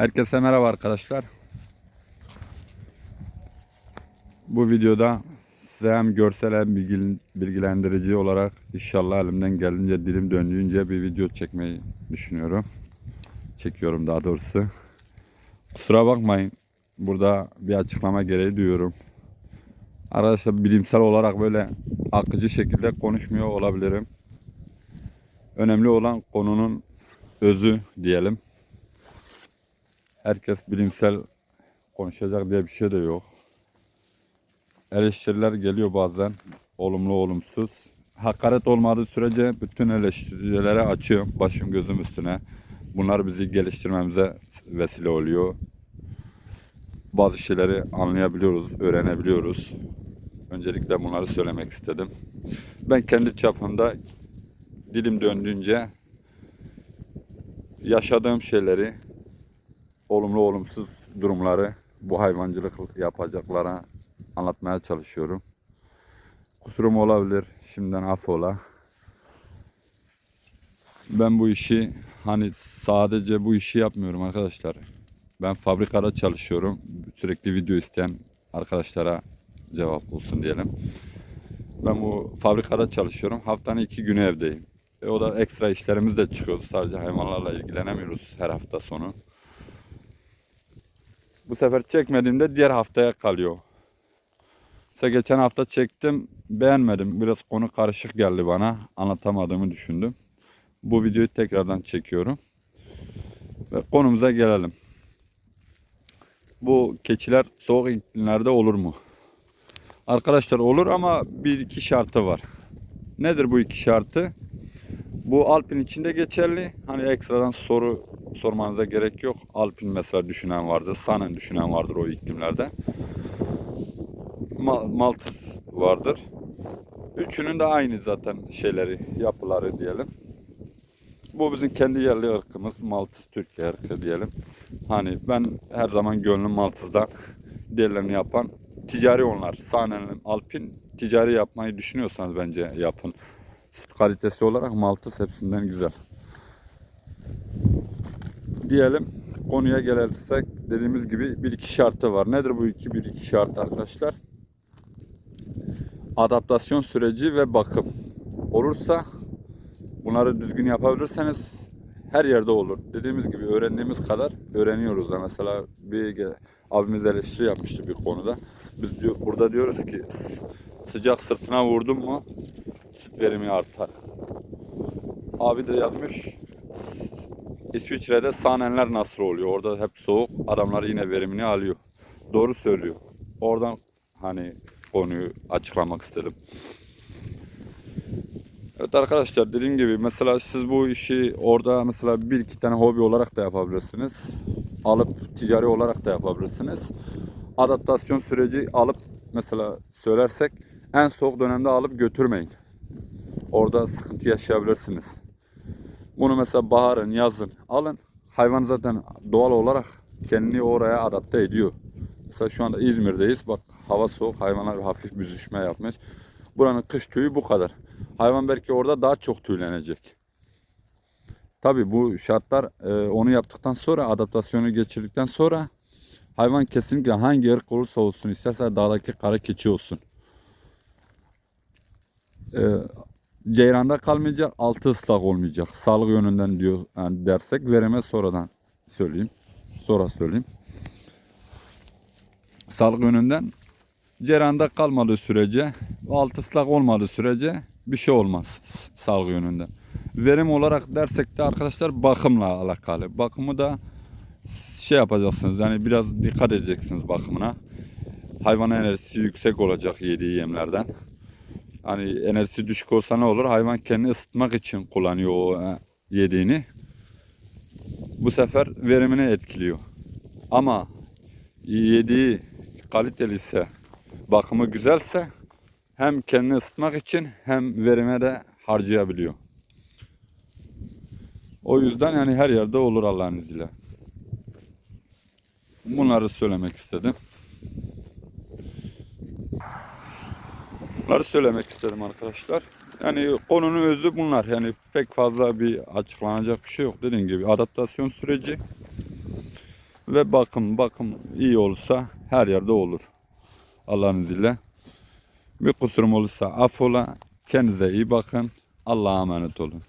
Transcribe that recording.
Herkese merhaba arkadaşlar. Bu videoda size hem görsel hem bilgil- bilgilendirici olarak inşallah elimden gelince dilim döndüğünce bir video çekmeyi düşünüyorum. Çekiyorum daha doğrusu. Kusura bakmayın. Burada bir açıklama gereği duyuyorum. Arkadaşlar bilimsel olarak böyle akıcı şekilde konuşmuyor olabilirim. Önemli olan konunun özü diyelim. Herkes bilimsel konuşacak diye bir şey de yok. Eleştiriler geliyor bazen. Olumlu olumsuz. Hakaret olmadığı sürece bütün eleştirilere açığım. Başım gözüm üstüne. Bunlar bizi geliştirmemize vesile oluyor. Bazı şeyleri anlayabiliyoruz, öğrenebiliyoruz. Öncelikle bunları söylemek istedim. Ben kendi çapımda dilim döndüğünce yaşadığım şeyleri olumlu olumsuz durumları bu hayvancılık yapacaklara anlatmaya çalışıyorum. Kusurum olabilir. Şimdiden affola. Ben bu işi hani sadece bu işi yapmıyorum arkadaşlar. Ben fabrikada çalışıyorum. Sürekli video isteyen arkadaşlara cevap olsun diyelim. Ben bu fabrikada çalışıyorum. Haftanın iki günü evdeyim. E o da ekstra işlerimiz de çıkıyor. Sadece hayvanlarla ilgilenemiyoruz her hafta sonu. Bu sefer çekmediğimde diğer haftaya kalıyor. Mesela geçen hafta çektim, beğenmedim. Biraz konu karışık geldi bana. Anlatamadığımı düşündüm. Bu videoyu tekrardan çekiyorum. Ve konumuza gelelim. Bu keçiler soğuk iklimlerde olur mu? Arkadaşlar olur ama bir iki şartı var. Nedir bu iki şartı? Bu Alpin içinde geçerli. Hani ekstradan soru sormanıza gerek yok. Alpin mesela düşünen vardır. Sanen düşünen vardır o iklimlerde. Ma- Maltız vardır. Üçünün de aynı zaten şeyleri, yapıları diyelim. Bu bizim kendi yerli ırkımız. Maltız Türkiye ırkı diyelim. Hani ben her zaman gönlüm Maltız'dan diğerlerini yapan ticari onlar. Sanenin Alpin ticari yapmayı düşünüyorsanız bence yapın. Kalitesi olarak Maltız hepsinden güzel. Diyelim konuya gelirsek dediğimiz gibi bir iki şartı var. Nedir bu iki bir iki şart arkadaşlar? Adaptasyon süreci ve bakım olursa bunları düzgün yapabilirseniz her yerde olur. Dediğimiz gibi öğrendiğimiz kadar öğreniyoruz da mesela bir abimiz eleştiri yapmıştı bir konuda. Biz diyor, burada diyoruz ki sıcak sırtına vurdun mu süt verimi artar. Abi de yazmış İsviçre'de sahnenler nasıl oluyor? Orada hep soğuk. Adamlar yine verimini alıyor. Doğru söylüyor. Oradan hani konuyu açıklamak istedim. Evet arkadaşlar dediğim gibi mesela siz bu işi orada mesela bir iki tane hobi olarak da yapabilirsiniz. Alıp ticari olarak da yapabilirsiniz. Adaptasyon süreci alıp mesela söylersek en soğuk dönemde alıp götürmeyin. Orada sıkıntı yaşayabilirsiniz. Bunu mesela baharın, yazın alın. Hayvan zaten doğal olarak kendini oraya adapte ediyor. Mesela şu anda İzmir'deyiz. Bak hava soğuk. Hayvanlar hafif büzüşme yapmış. Buranın kış tüyü bu kadar. Hayvan belki orada daha çok tüylenecek. Tabi bu şartlar e, onu yaptıktan sonra adaptasyonu geçirdikten sonra hayvan kesinlikle hangi ırk olursa olsun isterse dağdaki kara keçi olsun. E, ceyranda kalmayacak, altı ıslak olmayacak. Sağlık yönünden diyor yani dersek vereme sonradan söyleyeyim. Sonra söyleyeyim. Sağlık yönünden ceranda kalmadığı sürece, altı ıslak olmadığı sürece bir şey olmaz sağlık yönünden. Verim olarak dersek de arkadaşlar bakımla alakalı. Bakımı da şey yapacaksınız yani biraz dikkat edeceksiniz bakımına. Hayvan enerjisi yüksek olacak yediği yemlerden. Hani enerjisi düşük olsa ne olur? Hayvan kendini ısıtmak için kullanıyor o e, yediğini. Bu sefer verimini etkiliyor. Ama yediği kaliteli ise, bakımı güzelse hem kendini ısıtmak için hem verime de harcayabiliyor. O yüzden yani her yerde olur Allah'ın izniyle. Bunları söylemek istedim. Bunları söylemek istedim arkadaşlar. Yani konunun özü bunlar. Yani pek fazla bir açıklanacak bir şey yok. Dediğim gibi adaptasyon süreci Ve bakım bakım iyi olursa her yerde olur. Allah'ın izniyle. Bir kusurum olursa affola. Kendinize iyi bakın. Allah'a emanet olun.